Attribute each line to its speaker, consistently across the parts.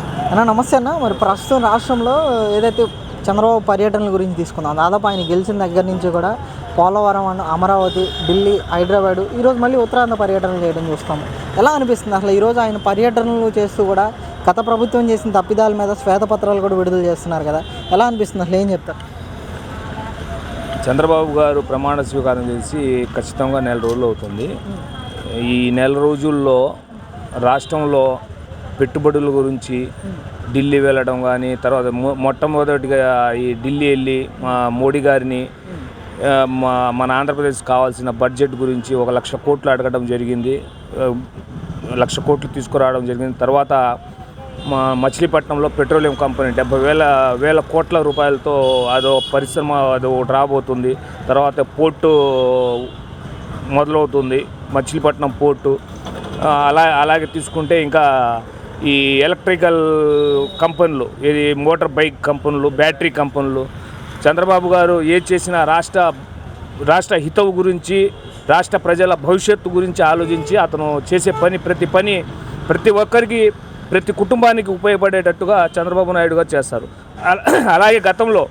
Speaker 1: అన్న నమస్తే అన్న. మరి ప్రస్తుతం రాష్ట్రంలో ఏదైతే చంద్రబాబు పర్యటనల గురించి తీసుకుందాం దాదాపు ఆయన గెలిచిన దగ్గర నుంచి కూడా పోలవరం అన్న అమరావతి ఢిల్లీ హైదరాబాద్ ఈరోజు మళ్ళీ ఉత్తరాంధ్ర పర్యటనలు చేయడం చూస్తాము ఎలా అనిపిస్తుంది అసలు ఈరోజు ఆయన పర్యటనలు చేస్తూ కూడా గత ప్రభుత్వం చేసిన తప్పిదాల మీద శ్వేతపత్రాలు కూడా విడుదల చేస్తున్నారు కదా ఎలా అనిపిస్తుంది అసలు? ఏం చెప్తారు?
Speaker 2: చంద్రబాబు గారు ప్రమాణ స్వీకారం చేసి ఖచ్చితంగా నెల రోజులు అవుతుంది. ఈ నెల రోజుల్లో రాష్ట్రంలో పెట్టుబడుల గురించి ఢిల్లీ వెళ్ళడం కానీ తర్వాత మొట్టమొదటిగా ఈ ఢిల్లీ వెళ్ళి మా మోడీ గారిని మా మన ఆంధ్రప్రదేశ్ కావాల్సిన బడ్జెట్ గురించి ఒక లక్ష కోట్లు అడగడం జరిగింది. లక్ష కోట్లు తీసుకురావడం జరిగింది. తర్వాత మా మచిలీపట్నంలో పెట్రోలియం కంపెనీ డెబ్బై వేల వేల కోట్ల రూపాయలతో అదో పరిశ్రమ అది ఒకటి రాబోతుంది. తర్వాత పోర్టు మొదలవుతుంది. మచిలీపట్నం పోర్టు అలా అలాగే తీసుకుంటే ఇంకా ఈ ఎలక్ట్రికల్ కంపెనీలు ఇది మోటార్ బైక్ కంపెనీలు బ్యాటరీ కంపెనీలు చంద్రబాబు గారు ఏది చేసినా రాష్ట్ర రాష్ట్ర హితవు గురించి రాష్ట్ర ప్రజల భవిష్యత్తు గురించి ఆలోచించి అతను చేసే పని ప్రతి పని ప్రతి ఒక్కరికి ప్రతి కుటుంబానికి ఉపయోగపడేటట్టుగా చంద్రబాబు నాయుడు గారు చేస్తారు. అలాగే గతంలో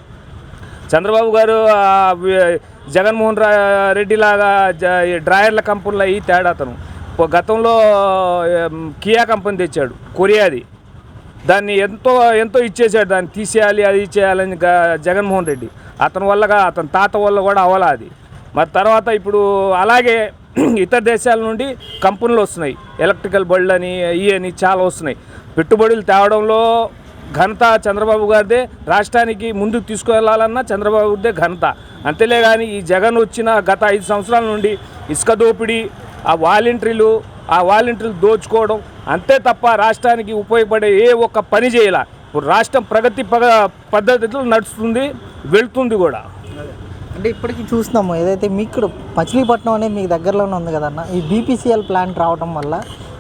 Speaker 2: చంద్రబాబు గారు జగన్మోహన్ రెడ్డి లాగా డ్రాయర్ల కంపెనీలు అయ్యి తేడా అతను. గతంలో కియా కంపెనీ తెచ్చాడు కొరియాది. దాన్ని ఎంతో ఎంతో ఇచ్చేసాడు దాన్ని తీసేయాలి అది చేయాలని జగన్మోహన్ రెడ్డి. అతని వల్లగా అతని తాత వల్ల కూడా అవలా అది. మరి తర్వాత ఇప్పుడు అలాగే ఇతర దేశాల నుండి కంపెనీలు వస్తున్నాయి. ఎలక్ట్రికల్ బళ్ళు అని ఇవి అని చాలా వస్తున్నాయి. పెట్టుబడులు తేవడంలో ఘనత చంద్రబాబు గారిదే. రాష్ట్రానికి ముందుకు తీసుకువెళ్ళాలన్నా చంద్రబాబుదే ఘనత. అంతేలే కానీ ఈ జగన్ వచ్చిన గత ఐదు సంవత్సరాల నుండి ఇసుక దోపిడీ ఆ వాలంటీర్లు ఆ వాలంటీర్లు దోచుకోవడం అంతే తప్ప రాష్ట్రానికి ఉపయోగపడే ఏ ఒక్క పని చేయాల. ఇప్పుడు రాష్ట్రం ప్రగతి పద్ధతిలో నడుస్తుంది వెళ్తుంది కూడా.
Speaker 1: అంటే ఇప్పటికీ చూస్తున్నాము ఏదైతే మీకు ఇక్కడ మచిలీపట్నం అనేది మీకు దగ్గరలోనే ఉంది కదన్న ఈ బీపీసీఎల్ ప్లాంట్ రావడం వల్ల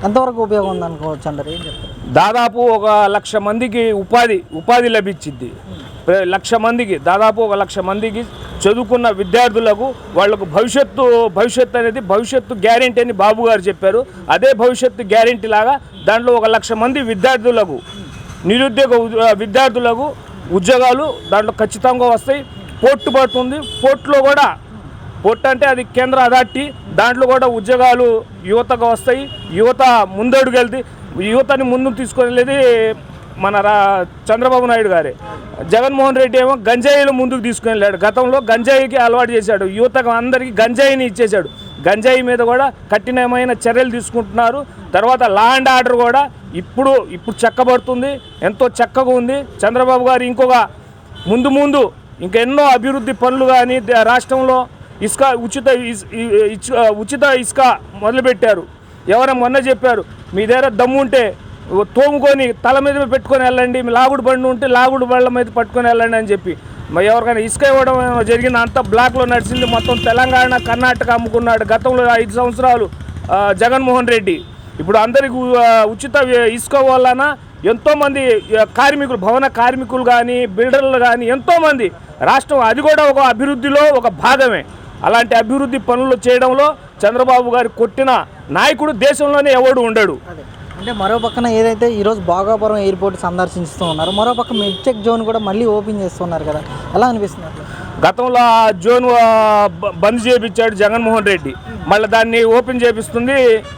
Speaker 1: ఎంతవరకు ఉపయోగం ఉంది అనుకోవచ్చు ఏం చెప్తారు?
Speaker 2: దాదాపు ఒక లక్ష మందికి ఉపాధి ఉపాధి లభించింది. లక్ష మందికి దాదాపు ఒక లక్ష మందికి చదువుకున్న విద్యార్థులకు వాళ్ళకు భవిష్యత్తు భవిష్యత్తు అనేది భవిష్యత్తు గ్యారెంటీ అని బాబు గారు చెప్పారు. అదే భవిష్యత్తు గ్యారెంటీ లాగా దాంట్లో ఒక లక్ష మంది విద్యార్థులకు నిరుద్యోగ విద్యార్థులకు ఉద్యోగాలు దాంట్లో ఖచ్చితంగా వస్తాయి. పోర్టు పడుతుంది. పోర్టులో కూడా పొట్టు అంటే అది కేంద్ర అథారిటీ. దాంట్లో కూడా ఉద్యోగాలు యువతకు వస్తాయి. యువత ముందడుగు యువతని ముందుకు తీసుకునేది మన రా చంద్రబాబు నాయుడు గారే. జగన్మోహన్ రెడ్డి ఏమో గంజాయిలు ముందుకు తీసుకుని వెళ్ళాడు గతంలో గంజాయికి అలవాటు చేశాడు. యువతకు అందరికీ గంజాయిని ఇచ్చేశాడు. గంజాయి మీద కూడా కఠినమైన చర్యలు తీసుకుంటున్నారు. తర్వాత లా అండ్ ఆర్డర్ కూడా ఇప్పుడు ఇప్పుడు చెక్కబడుతుంది. ఎంతో చక్కగా ఉంది. చంద్రబాబు గారు ఇంకొక ముందు ముందు ఇంకెన్నో అభివృద్ధి పనులు కానీ రాష్ట్రంలో ఇసుక ఉచిత ఇస్- ఉచిత ఇసుక మొదలుపెట్టారు. ఎవరైనా మొన్న చెప్పారు మీ దగ్గర దమ్ము ఉంటే తోముకొని తల మీద పెట్టుకొని వెళ్ళండి మీ లాగుడు బండి ఉంటే లాగుడు బండ్ల మీద పట్టుకొని వెళ్ళండి అని చెప్పి. మరి ఎవరికైనా ఇసుక ఇవ్వడం జరిగింది? అంతా బ్లాక్లో నడిచింది మొత్తం తెలంగాణ కర్ణాటక అమ్ముకున్నాడు గతంలో ఐదు సంవత్సరాలు జగన్మోహన్ రెడ్డి. ఇప్పుడు అందరికి ఉచిత ఇసుక వలన ఎంతోమంది కార్మికులు భవన కార్మికులు కానీ బిల్డర్లు కానీ ఎంతోమంది రాష్ట్రం అది కూడా ఒక అభివృద్ధిలో ఒక భాగమే. అలాంటి అభివృద్ధి పనులు చేయడంలో చంద్రబాబు గారు కొట్టిన నాయకుడు దేశంలోనే ఎవడు ఉండడు.
Speaker 1: అంటే మరో పక్కన ఏదైతే ఈరోజు భోగాపురం ఎయిర్పోర్ట్ సందర్శిస్తూ ఉన్నారు మరో పక్క మిడ్చెక్ జోన్ కూడా మళ్ళీ ఓపెన్ చేస్తున్నారు కదా. ఎలా అనిపిస్తుంది?
Speaker 2: గతంలో ఆ జోన్ బంద్ చేయించాడు జగన్మోహన్ రెడ్డి. మళ్ళీ దాన్ని ఓపెన్ చేపిస్తుంది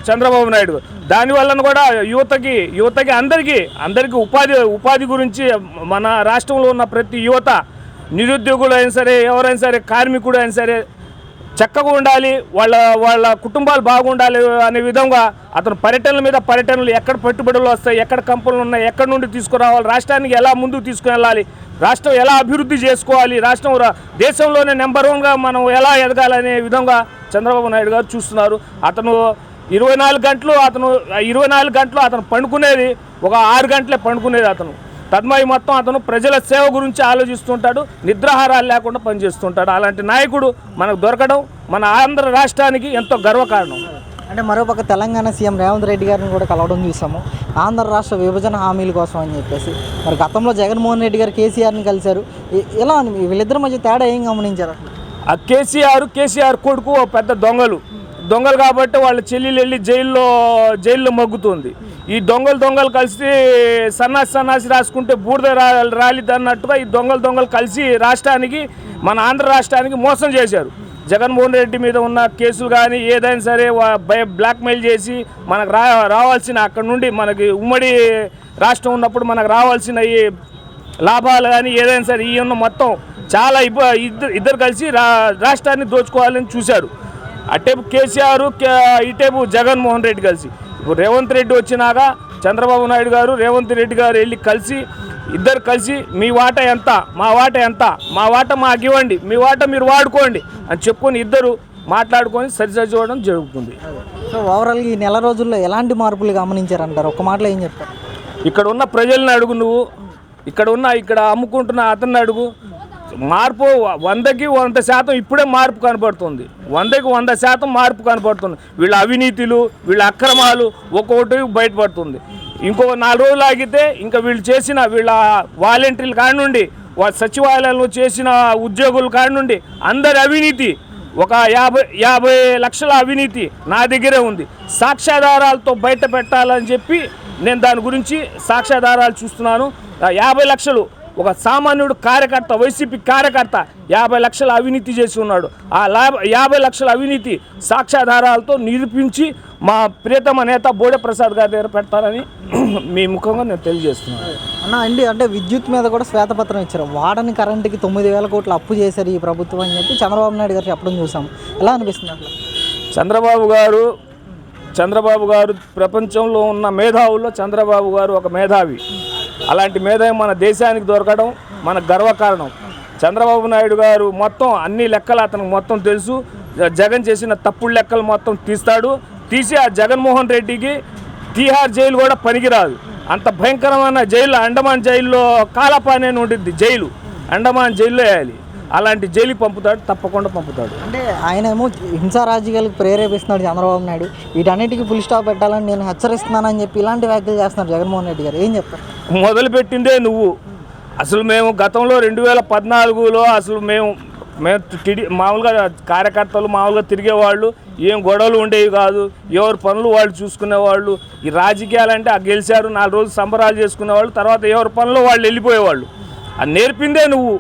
Speaker 2: చంద్రబాబు నాయుడు. దాని వలన కూడా యువతకి యువతకి అందరికీ అందరికీ ఉపాధి ఉపాధి గురించి మన రాష్ట్రంలో ఉన్న ప్రతి యువత నిరుద్యోగులు అయినా సరే ఎవరైనా సరే కార్మికుడు అయినా సరే చక్కగా ఉండాలి వాళ్ళ వాళ్ళ కుటుంబాలు బాగుండాలి అనే విధంగా అతను పర్యటనల మీద పర్యటనలు ఎక్కడ పెట్టుబడులు వస్తాయి ఎక్కడ కంపెనీలు ఉన్నాయి ఎక్కడ నుండి తీసుకురావాలి రాష్ట్రానికి ఎలా ముందుకు తీసుకువెళ్ళాలి రాష్ట్రం ఎలా అభివృద్ధి చేసుకోవాలి రాష్ట్రం దేశంలోనే నెంబర్ వన్గా మనం ఎలా ఎదగాలనే విధంగా చంద్రబాబు నాయుడు గారు చూస్తున్నారు. అతను ఇరవై నాలుగు గంటలు అతను ఇరవై నాలుగు గంటలు అతను పండుకునేది ఒక ఆరు గంటలే పండుకునేది అతను. తద్మయి మొత్తం అతను ప్రజల సేవ గురించి ఆలోచిస్తుంటాడు నిద్రాహారాలు లేకుండా పనిచేస్తుంటాడు. అలాంటి నాయకుడు మనకు దొరకడం మన ఆంధ్ర రాష్ట్రానికి ఎంతో గర్వకారణం.
Speaker 1: అంటే మరోపక్క తెలంగాణ సీఎం రేవంత్ రెడ్డి గారిని కూడా కలవడం చూసాము. ఆంధ్ర రాష్ట్ర విభజన హామీల కోసం అని చెప్పేసి. మరి గతంలో జగన్మోహన్ రెడ్డి గారు కేసీఆర్ని కలిశారు. ఎలా వీళ్ళిద్దరి మధ్య తేడా ఏం గమనించారు
Speaker 2: ఆ కేసీఆర్ కేసీఆర్ కొడుకు ఓ పెద్ద దొంగలు. దొంగలు కాబట్టి వాళ్ళ చెల్లెలు వెళ్ళి జైల్లో జైల్లో మగ్గుతుంది. ఈ దొంగలు దొంగలు కలిసి సన్నాసి సన్నాసి రాసుకుంటే బూడిద రాలిద్ది అన్నట్టుగా ఈ దొంగలు దొంగలు కలిసి రాష్ట్రానికి మన ఆంధ్ర రాష్ట్రానికి మోసం చేశారు. జగన్మోహన్ రెడ్డి మీద ఉన్న కేసులు కానీ ఏదైనా సరే భయ బ్లాక్మెయిల్ చేసి మనకు రా రావాల్సిన అక్కడ నుండి మనకి ఉమ్మడి రాష్ట్రం ఉన్నప్పుడు మనకు రావాల్సిన ఈ లాభాలు కానీ ఏదైనా సరే ఈ ఉన్న మొత్తం చాలా ఇబ్బ ఇద్దరు ఇద్దరు కలిసి రా రాష్ట్రాన్ని దోచుకోవాలని చూశారు. అటేపు కేసీఆర్ కే- ఇటేపు జగన్మోహన్ రెడ్డి కలిసి. రేవంత్ రెడ్డి వచ్చినాక చంద్రబాబు నాయుడు గారు రేవంత్ రెడ్డి గారు వెళ్ళి కలిసి ఇద్దరు కలిసి మీ వాట ఎంత? మా వాట ఎంత? మా వాట మాకు ఇవ్వండి. మీ వాట మీరు వాడుకోండి. అని చెప్పుకొని ఇద్దరు మాట్లాడుకొని సరిసరిచూడడం జరుగుతుంది.
Speaker 1: సో ఓవరాల్గా ఈ నెల రోజుల్లో ఎలాంటి మార్పులు గమనించారంటారు? ఒక మాటలో ఏం చెప్తారు?
Speaker 2: ఇక్కడ ఉన్న ప్రజల్ని అడుగు నువ్వు. ఇక్కడ ఉన్న ఇక్కడ అమ్ముకుంటున్న అతన్ని అడుగు. మార్పు వందకి వంద శాతం ఇప్పుడే మార్పు కనబడుతుంది. వందకి వంద శాతం మార్పు కనపడుతుంది వీళ్ళ అవినీతిలు వీళ్ళ అక్రమాలు ఒక్కొక్కటి బయటపడుతుంది. ఇంకో నాలుగు రోజులు ఆగితే ఇంకా వీళ్ళు చేసిన వీళ్ళ వాలంటీర్లు కానుండి నుండి వా- సచివాలయంలో చేసిన ఉద్యోగుల కానుండి నుండి అందరి అవినీతి ఒక యాభై యాభై లక్షల అవినీతి నా దగ్గరే ఉంది. సాక్ష్యాధారాలతో బయట పెట్టాలని చెప్పి నేను దాని గురించి సాక్ష్యాధారాలు చూస్తున్నాను. యాభై లక్షలు ఒక సామాన్యుడు కార్యకర్త వైసీపీ కార్యకర్త యాభై లక్షల అవినీతి చేసి ఉన్నాడు. ఆ లాభ యాభై లక్షల అవినీతి సాక్ష్యాధారాలతో నిరూపించి మా ప్రియతమ నేత బోడే ప్రసాద్ గారి దగ్గర పెడతారని మీ ముఖంగా నేను తెలియజేస్తున్నాను.
Speaker 1: అన్న అండి అంటే విద్యుత్ మీద కూడా శ్వేతపత్రం ఇచ్చారు. వాడని కరెంటుకి తొమ్మిది వేల కోట్లు అప్పు చేశారు ఈ ప్రభుత్వం అని చెప్పి చంద్రబాబు నాయుడు గారు చెప్పడం చూసాం. ఎలా అనిపిస్తుంది
Speaker 2: చంద్రబాబు గారు చంద్రబాబు గారు ప్రపంచంలో ఉన్న మేధావుల్లో చంద్రబాబు గారు ఒక మేధావి. అలాంటి మేధావి మన దేశానికి దొరకడం మన గర్వకారణం. చంద్రబాబు నాయుడు గారు మొత్తం అన్ని లెక్కలు అతనికి మొత్తం తెలుసు. జగన్ చేసిన తప్పుడు లెక్కలు మొత్తం తీస్తాడు. తీసి ఆ జగన్మోహన్ రెడ్డికి తీహార్ జైలు కూడా పనికిరాదు. అంత భయంకరమైన జైలు అండమాన్ జైల్లో కాలపానే అని ఉంటుంది జైలు. అండమాన్ జైల్లో వేయాలి. అలాంటి జైలుకి పంపుతాడు తప్పకుండా పంపుతాడు.
Speaker 1: అంటే ఆయన ఏమో హింసా రాజకీయాలకు ప్రేరేపిస్తున్నాడు చంద్రబాబు నాయుడు. వీటన్నిటికీ ఫుల్ స్టాప్ పెట్టాలని నేను హెచ్చరిస్తున్నానని చెప్పి ఇలాంటి వ్యాఖ్యలు చేస్తున్నారు జగన్మోహన్ రెడ్డి గారు. ఏం చెప్తారు?
Speaker 2: మొదలుపెట్టిందే నువ్వు. అసలు మేము గతంలో రెండు వేల పద్నాలుగులో అసలు మేము మేము టిడి మామూలుగా కార్యకర్తలు మామూలుగా తిరిగేవాళ్ళు ఏం గొడవలు ఉండేవి కాదు. ఎవరి పనులు వాళ్ళు చూసుకునేవాళ్ళు. ఈ రాజకీయాలు అంటే ఆ గెలిచారు నాలుగు రోజులు సంబరాలు చేసుకునేవాళ్ళు తర్వాత ఎవరి పనులు వాళ్ళు వెళ్ళిపోయేవాళ్ళు. అది నేర్పిందే నువ్వు.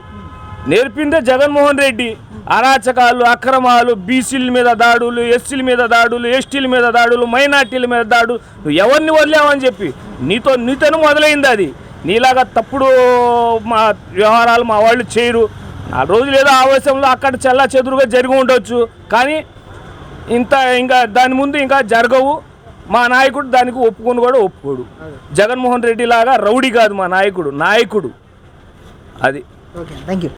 Speaker 2: నేర్పిందే జగన్మోహన్ రెడ్డి. అరాచకాలు అక్రమాలు బీసీల మీద దాడులు ఎస్సీల మీద దాడులు ఎస్టీల మీద దాడులు మైనార్టీల మీద దాడు నువ్వు ఎవరిని వదిలేవని చెప్పి? నీతో నీతోనే మొదలైంది అది. నీలాగా తప్పుడు మా వ్యవహారాలు మా వాళ్ళు చేయరు. ఆ రోజులు ఏదో ఆవేశంలో అక్కడ చల్లా చెదురుగా జరిగి ఉండొచ్చు. కానీ ఇంత ఇంకా దాని ముందు ఇంకా జరగవు. మా నాయకుడు దానికి ఒప్పుకొని కూడా ఒప్పుకోడు. జగన్మోహన్ రెడ్డి లాగా రౌడీ కాదు మా నాయకుడు. నాయకుడు. అది.
Speaker 1: Okay thank you